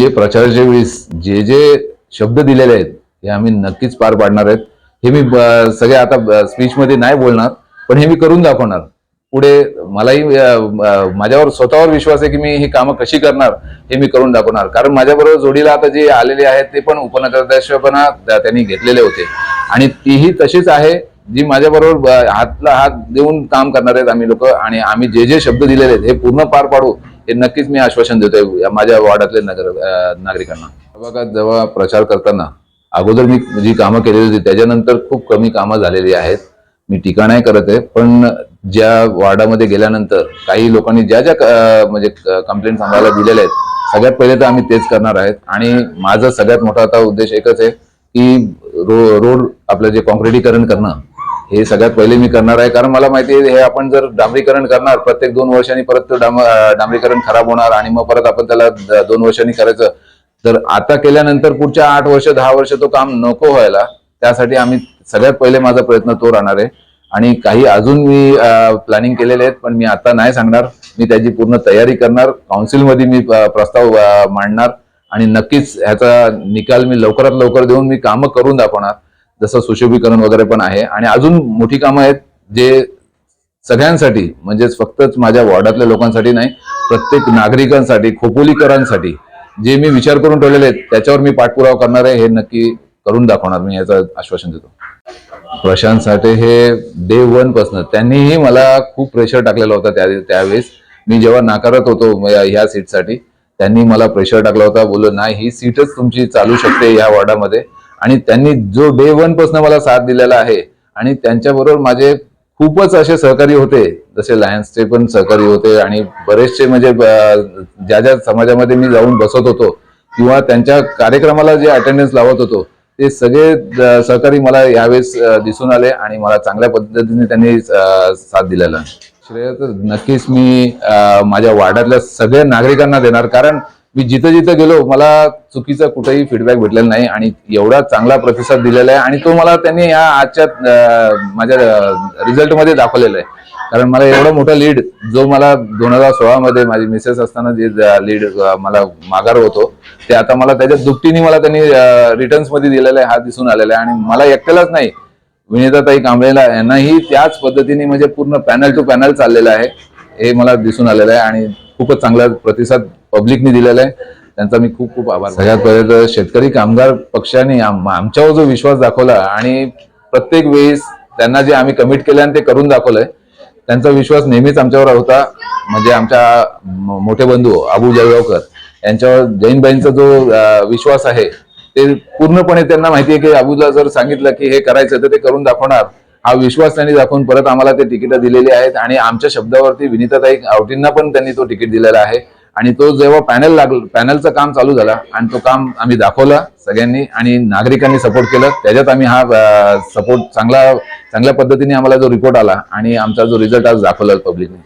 जे प्रचाराच्या वेळेस जे जे शब्द दिलेले आहेत हे आम्ही नक्कीच पार पाडणार आहेत. हे मी ब- सगळे आता स्पीचमध्ये नाही बोलणार पण हे मी करून दाखवणार. पुढे मलाही माझ्यावर स्वतःवर विश्वास आहे की मी ही कामं कशी करणार हे मी करून दाखवणार. कारण माझ्याबरोबर जोडीला आता जे आलेले आहेत ते पण उपनगराध्यक्षपणा त्यांनी घेतलेले होते. आणि तीही तशीच आहे जी माझ्याबरोबर हातला हात देऊन काम करणार आहेत आम्ही लोक. आणि आम्ही जे जे शब्द दिलेले आहेत हे पूर्ण पार पाडू हे नक्कीच मी आश्वासन देतोय या माझ्या वार्डातले नगर नागरिकांना. बघा जेव्हा प्रचार करताना अगोदर मी जी कामं केलेली होती त्याच्यानंतर खूप कमी कामं झालेली आहेत. मी टीका नाही करत आहे पण ज्या वॉर्डामध्ये गेल्यानंतर काही लोकांनी ज्या ज्या म्हणजे कंप्लेंट आम्हाला दिलेल्या आहेत सगळ्यात पहिले तर आम्ही तेच करणार आहेत. आणि माझा सगळ्यात मोठा आता उद्देश एकच आहे की रो रोड आपलं जे कॉन्क्रिटीकरण करणं हे सगळ्यात पहिले मी करणार आहे. कारण मला माहिती आहे हे आपण जर डांबरीकरण करणार प्रत्येक दोन वर्षांनी परत डांबरीकरण खराब होणार आणि मग परत आपण त्याला दोन वर्षांनी करायचं. तर आता केल्यानंतर पुढच्या आठ वर्ष दहा वर्ष तो काम नको व्हायला त्यासाठी आम्ही सगळ्यात पहिले माझा प्रयत्न तो राहणार आहे. आणि काही अजून मी प्लॅनिंग केलेले आहेत पण मी आता नाही सांगणार. मी त्याची पूर्ण तयारी करणार. काउन्सिलमध्ये मी प्रस्ताव मांडणार. आणि नक्कीच ह्याचा निकाल मी लवकरात लवकर देऊन मी कामं करून दाखवणार. जसं सुशोभीकरण वगैरे पण आहे. आणि अजून मोठी कामं आहेत जे सगळ्यांसाठी म्हणजेच फक्तच माझ्या वॉर्डातल्या लोकांसाठी नाही प्रत्येक नागरिकांसाठी खोपोलीकरांसाठी जे मी विचार करून ठेवलेले आहेत त्याच्यावर मी पाठपुरावा करणार आहे हे नक्की करून दाखवणार मी याचं आश्वासन देतो. प्रशांत साठे हे डे वन पासन त्यांनीही मला खूप प्रेशर टाकलेला होता त्या त्यावेळेस. मी जेव्हा नाकारत होतो ह्या सीटसाठी त्यांनी मला प्रेशर टाकला होता बोललो नाही ही सीटच तुमची चालू शकते या वॉर्डामध्ये. आणि त्यांनी जो डे वनपासून मला साथ दिलेला आहे आणि त्यांच्याबरोबर माझे खूपच असे सहकारी होते जसे लायन्सचे पण सहकारी होते आणि बरेचसे म्हणजे ज्या ज्या समाजामध्ये मी जाऊन बसत होतो किंवा त्यांच्या कार्यक्रमाला जे अटेंडन्स लावत होतो ते सगळे सहकारी मला यावेळेस दिसून आले आणि मला चांगल्या पद्धतीने त्यांनी साथ दिलेला. श्रेय तर नक्कीच मी माझ्या वार्डातल्या सगळ्या नागरिकांना देणार. कारण मी जिथं जिथं गेलो मला चुकीचा कुठेही फीडबॅक भेटलेला नाही आणि एवढा चांगला प्रतिसाद दिलेला आहे आणि तो मला त्यांनी या आजच्या माझ्या रिझल्टमध्ये दाखवलेला आहे. कारण मला एवढा मोठा लीड जो मला दोन हजार सोळा मध्ये माझी मिसेस असताना जे लीड मला माघार होतो ते आता मला त्याच्या दुपटीने मला त्यांनी रिटर्न्समध्ये दिलेला आहे हा दिसून आलेला आहे. आणि मला एकट्यालाच नाही विनेताताई कांबळेला यांनाही त्याच पद्धतीने म्हणजे पूर्ण पॅनल टू पॅनल चाललेलं आहे हे मला दिसून आलेलं आहे. आणि खूपच चांगला प्रतिसाद पब्लिकने दिलेला आहे. त्यांचा मी खूप खूप आभार सगळ्यात पहिले तर शेतकरी कामगार पक्षाने आमच्यावर जो विश्वास दाखवला आणि प्रत्येक वेळेस त्यांना जे आम्ही कमिट केलं आणि ते करून दाखवलंय त्यांचा विश्वास नेहमीच आमच्यावर होता. म्हणजे आमच्या मोठे बंधू आबू जळगावकर यांच्यावर जैनबाईंचा जो विश्वास आहे ते पूर्णपणे त्यांना माहिती आहे की आबूला जर सांगितलं की हे करायचं तर ते करून दाखवणार. हा विश्वास त्यांनी दाखवून परत आम्हाला ते तिकीट दिलेली आहेत आणि आमच्या शब्दावरती विनीताताई आवटींना पण त्यांनी तो तिकीट दिलेला आहे. आणि तो जेव्हा पॅनल लागला पॅनलचं काम चालू झाला आणि तो काम आम्ही दाखवला सगळ्यांनी आणि नागरिकांनी सपोर्ट केलं त्याच्यात आम्ही हा सपोर्ट चांगला चांगल्या पद्धतीने आम्हाला जो रिपोर्ट आला आणि आमचा जो रिझल्ट आज दाखवला पब्लिकने